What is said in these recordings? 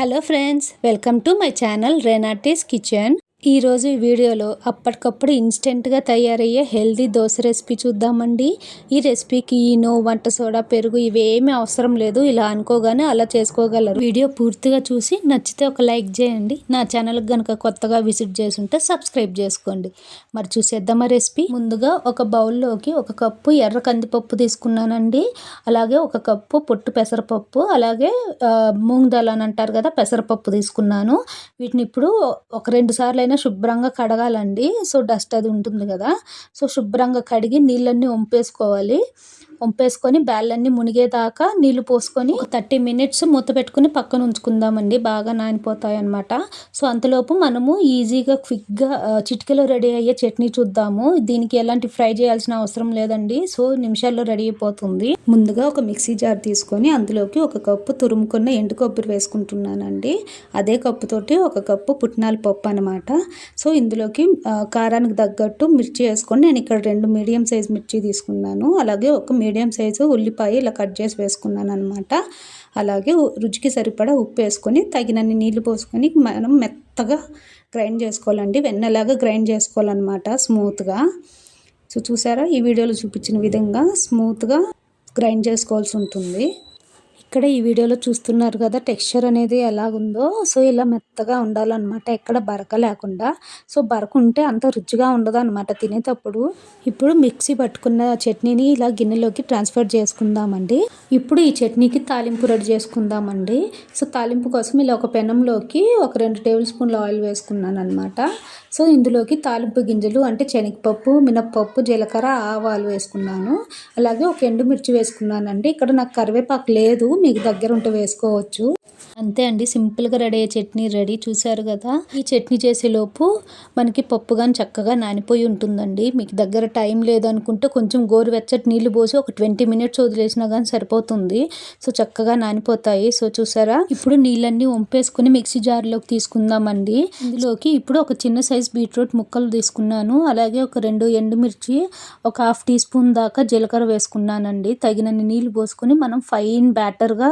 Hello friends welcome to my channel Renati's kitchen ఈరోజు ఈ వీడియోలో అప్పటికప్పుడు ఇన్స్టెంట్గా తయారయ్యే హెల్దీ దోశ రెసిపీ చూద్దామండి. ఈ రెసిపీకి ఈనో వంట సోడా పెరుగు ఇవేమీ అవసరం లేదు. ఇలా అనుకోగానే అలా చేసుకోగలరు. వీడియో పూర్తిగా చూసి నచ్చితే ఒక లైక్ చేయండి. నా ఛానల్కి కనుక కొత్తగా విజిట్ చేసుంటే సబ్స్క్రైబ్ చేసుకోండి. మరి చూసేద్దామా రెసిపీ? ముందుగా ఒక బౌల్లోకి ఒక కప్పు ఎర్ర కందిపప్పు తీసుకున్నానండి. అలాగే ఒక కప్పు పొట్టు పెసరపప్పు అలాగే మూంగ్ దాల్ అని అంటారు కదా పెసరపప్పు తీసుకున్నాను. వీటిని ఇప్పుడు ఒక రెండు సార్లు అయినా శుభ్రంగా కడగాలండి. సో డస్ట్ అది ఉంటుంది కదా. సో శుభ్రంగా కడిగి నీళ్ళన్నీ వంపేసుకోవాలి. వంపేసుకొని బ్యాళ్ళన్నీ మునిగేదాకా నీళ్ళు పోసుకొని థర్టీ మినిట్స్ మూత పెట్టుకుని పక్కన ఉంచుకుందామండి. బాగా నానిపోతాయి అనమాట సో అంతలోపు మనము ఈజీగా క్విక్గా చిటికలో రెడీ అయ్యే చట్నీ చూద్దాము. దీనికి ఎలాంటి ఫ్రై చేయాల్సిన అవసరం లేదండి. సో నిమిషాల్లో రెడీ అయిపోతుంది. ముందుగా ఒక మిక్సీ జార్ తీసుకొని అందులోకి ఒక కప్పు తురుముకున్న ఎండు కొబ్బరి వేసుకుంటున్నానండి. అదే కప్పుతోటి ఒక కప్పు పుట్నాల పప్పు అనమాట సో ఇందులోకి కారానికి తగ్గట్టు మిర్చి వేసుకొని నేను ఇక్కడ రెండు మీడియం సైజ్ మిర్చి తీసుకున్నాను. అలాగే ఒక మీడియం మీడియం సైజు ఉల్లిపాయ ఇలా కట్ చేసి వేసుకున్నాను అనమాట అలాగే రుచికి సరిపడా ఉప్పు వేసుకొని తగినన్ని నీళ్ళు పోసుకొని మనం మెత్తగా గ్రైండ్ చేసుకోవాలండి. వెన్నలాగా గ్రైండ్ చేసుకోవాలన్నమాట స్మూత్గా. సో చూసారా? ఈ వీడియోలో చూపించిన విధంగా స్మూత్గా గ్రైండ్ చేసుకోవాల్సి ఉంటుంది. ఇక్కడ ఈ వీడియోలో చూస్తున్నారు కదా టెక్స్చర్ అనేది ఎలాగుందో. సో ఇలా మెత్తగా ఉండాలన్నమాట. ఎక్కడ బరక లేకుండా. సో బరక ఉంటే అంత రుచిగా ఉండదు అనమాట తినేటప్పుడు. ఇప్పుడు మిక్సీ పట్టుకున్న చట్నీని ఇలా గిన్నెలోకి ట్రాన్స్ఫర్ చేసుకుందామండి. ఇప్పుడు ఈ చట్నీకి తాలింపు రెడీ చేసుకుందామండి. సో తాలింపు కోసం ఇలా ఒక పెనంలోకి ఒక రెండు టేబుల్ స్పూన్ల ఆయిల్ వేసుకున్నాను అనమాట సో ఇందులోకి తాలింపు గింజలు అంటే శనగపప్పు మినప్పప్పు జీలకర్ర ఆవాలు వేసుకున్నాను. అలాగే ఒక ఎండుమిర్చి వేసుకున్నానండి. ఇక్కడ నాకు కరివేపాకు లేదు. మీకు దగ్గర ఉంటే వేసుకోవచ్చు. అంతే అండి. సింపుల్గా రెడీ అయ్యే చట్నీ రెడీ. చూసారు కదా? ఈ చట్నీ చేసేలోపు మనకి పప్పు కానీ చక్కగా నానిపోయి ఉంటుందండి. మీకు దగ్గర టైం లేదనుకుంటే కొంచెం గోరువెచ్చటి నీళ్ళు పోసి ఒక ట్వంటీ మినిట్స్ వదిలేసినా కానీ సరిపోతుంది. సో చక్కగా నానిపోతాయి. సో చూసారా? ఇప్పుడు నీళ్ళన్నీ వంపేసుకుని మిక్సీ జార్లోకి తీసుకుందామండి. ఇందులోకి ఇప్పుడు ఒక చిన్న సైజ్ బీట్రూట్ ముక్కలు తీసుకున్నాను. అలాగే ఒక రెండు ఎండుమిర్చి ఒక హాఫ్ టీ స్పూన్ దాకా జీలకర్ర వేసుకున్నానండి. తగినన్ని నీళ్ళు పోసుకొని మనం ఫైన్ బ్యాటర్గా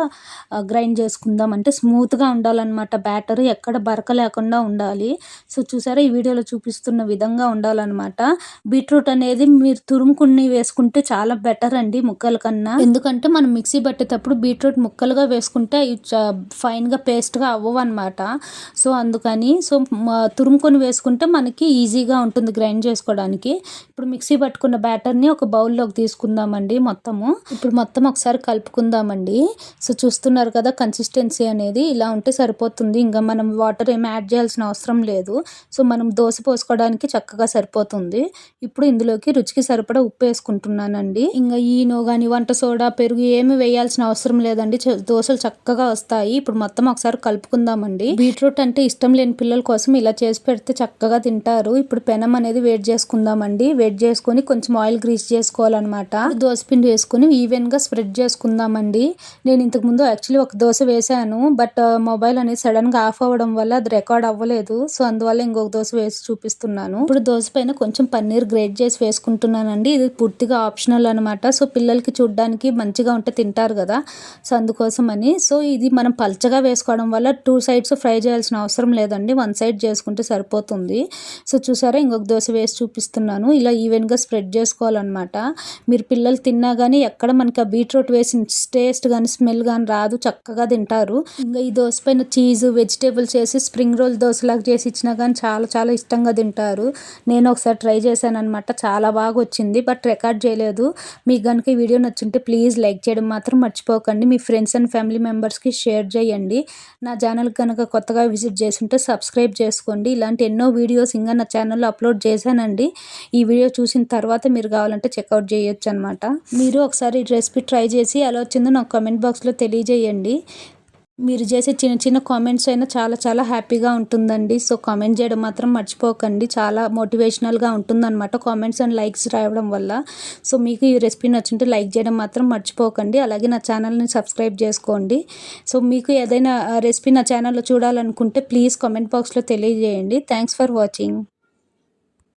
గ్రైండ్ చేసుకుందాం అంటే స్మూత్గా ఉండాలన్నమాట. బ్యాటర్ ఎక్కడ బరక లేకుండా ఉండాలి. సో చూసారా? ఈ వీడియోలో చూపిస్తున్న విధంగా ఉండాలన్నమాట. బీట్రూట్ అనేది మీరు తురుముకుని వేసుకుంటే చాలా బెటర్ అండి ముక్కల కన్నా. ఎందుకంటే మనం మిక్సీ పట్టేటప్పుడు బీట్రూట్ ముక్కలుగా వేసుకుంటే అవి ఫైన్గా పేస్ట్గా అవ్వవు అనమాట సో అందుకని సో తురుముకొని వేసుకుంటే మనకి ఈజీగా ఉంటుంది గ్రైండ్ చేసుకోవడానికి. ఇప్పుడు మిక్సీ పట్టుకున్న బ్యాటర్ని ఒక బౌల్లోకి తీసుకుందామండి మొత్తము. ఇప్పుడు మొత్తం ఒకసారి కలుపుకుందామండి. సో చూస్తున్నారు కదా కన్సిస్టెన్సీ అనేది ఇలా ఉంటే సరిపోతుంది. ఇంకా మనం వాటర్ ఏమి యాడ్ చేయాల్సిన అవసరం లేదు. సో మనం దోశ పోసుకోవడానికి చక్కగా సరిపోతుంది. ఇప్పుడు ఇందులోకి రుచికి సరిపడా ఉప్పు వేసుకుంటున్నానండి. ఇంకా ఈనో కానీ వంట సోడా పెరుగు ఏమి వేయాల్సిన అవసరం లేదండి. దోశలు చక్కగా వస్తాయి. ఇప్పుడు మొత్తం ఒకసారి కలుపుకుందామండి. బీట్రూట్ అంటే ఇష్టం లేని పిల్లల కోసం ఇలా చేసి పెడితే చక్కగా తింటారు. ఇప్పుడు పెనం అనేది వేడి చేసుకుందామండి. వేడి చేసుకొని కొంచెం ఆయిల్ గ్రీస్ చేసుకోవాలన్నమాట. దోశ పిండి వేసుకుని ఈవెన్గా స్ప్రెడ్ చేసుకుందామండి. నేను ఇంతకుముందు యాక్చువల్లీ ఒక దోశ వేసాను బట్ మొబైల్ అనేది సడన్గా ఆఫ్ అవ్వడం వల్ల అది రికార్డ్ అవ్వలేదు. సో అందువల్ల ఇంకొక దోశ వేసి చూపిస్తున్నాను. ఇప్పుడు దోశ పైన కొంచెం పన్నీర్ గ్రేట్ చేసి వేసుకుంటున్నానండి. ఇది పూర్తిగా ఆప్షనల్ అనమాట సో పిల్లలకి చూడడానికి మంచిగా ఉంటే తింటారు కదా. సో అందుకోసం అని సో ఇది మనం పల్చగా వేసుకోవడం వల్ల టూ సైడ్స్ ఫ్రై చేయాల్సిన అవసరం లేదండి. వన్ సైడ్ చేసుకుంటే సరిపోతుంది. సో చూసారా? ఇంకొక దోశ వేసి చూపిస్తున్నాను. ఇలా ఈవెన్గా స్ప్రెడ్ చేసుకోవాలన్నమాట. మీరు పిల్లలు తిన్నా కానీ ఎక్కడ మనకి ఆ బీట్రూట్ వేసిన టేస్ట్ కానీ స్మెల్ కానీ రాదు. చక్కగా తింటారు. ఇంకా ఈ దోశ పైన చీజ్ వెజిటేబుల్స్ వేసి స్ప్రింగ్ రోల్ దోశలాగా చేసి ఇచ్చినా కానీ చాలా చాలా ఇష్టంగా తింటారు. నేను ఒకసారి ట్రై చేశాను అనమాట చాలా బాగా వచ్చింది బట్ రికార్డ్ చేయలేదు. మీకు కనుక ఈ వీడియో నచ్చుంటే ప్లీజ్ లైక్ చేయడం మాత్రం మర్చిపోకండి. మీ ఫ్రెండ్స్ అండ్ ఫ్యామిలీ మెంబర్స్కి షేర్ చేయండి. నా ఛానల్ కనుక కొత్తగా విజిట్ చేస్తుంటే సబ్స్క్రైబ్ చేసుకోండి. ఇలాంటి ఎన్నో వీడియోస్ ఇంకా నా ఛానల్లో అప్లోడ్ చేశానండి. ఈ వీడియో చూసిన తర్వాత మీరు కావాలంటే చెక్అవుట్ చేయొచ్చు అనమాట మీరు ఒకసారి రెసిపీ ట్రై చేసి ఎలా వచ్చిందో నాకు కమెంట్ బాక్స్లో తెలియజేయండి. మీరు చేసే చిన్న చిన్న కామెంట్స్ అయినా చాలా చాలా హ్యాపీగా ఉంటుందండి. సో కామెంట్ చేయడం మాత్రం మర్చిపోకండి. చాలా మోటివేషనల్గా ఉంటుందన్నమాట కామెంట్స్ అండ్ లైక్స్ రావడం వల్ల. సో మీకు ఈ రెసిపీ నచ్చుంటే లైక్ చేయడం మాత్రం మర్చిపోకండి. అలాగే నా ఛానల్ని సబ్స్క్రైబ్ చేసుకోండి. సో మీకు ఏదైనా రెసిపీ నా ఛానల్లో చూడాలనుకుంటే ప్లీజ్ కామెంట్ బాక్స్లో తెలియజేయండి. Thanks for watching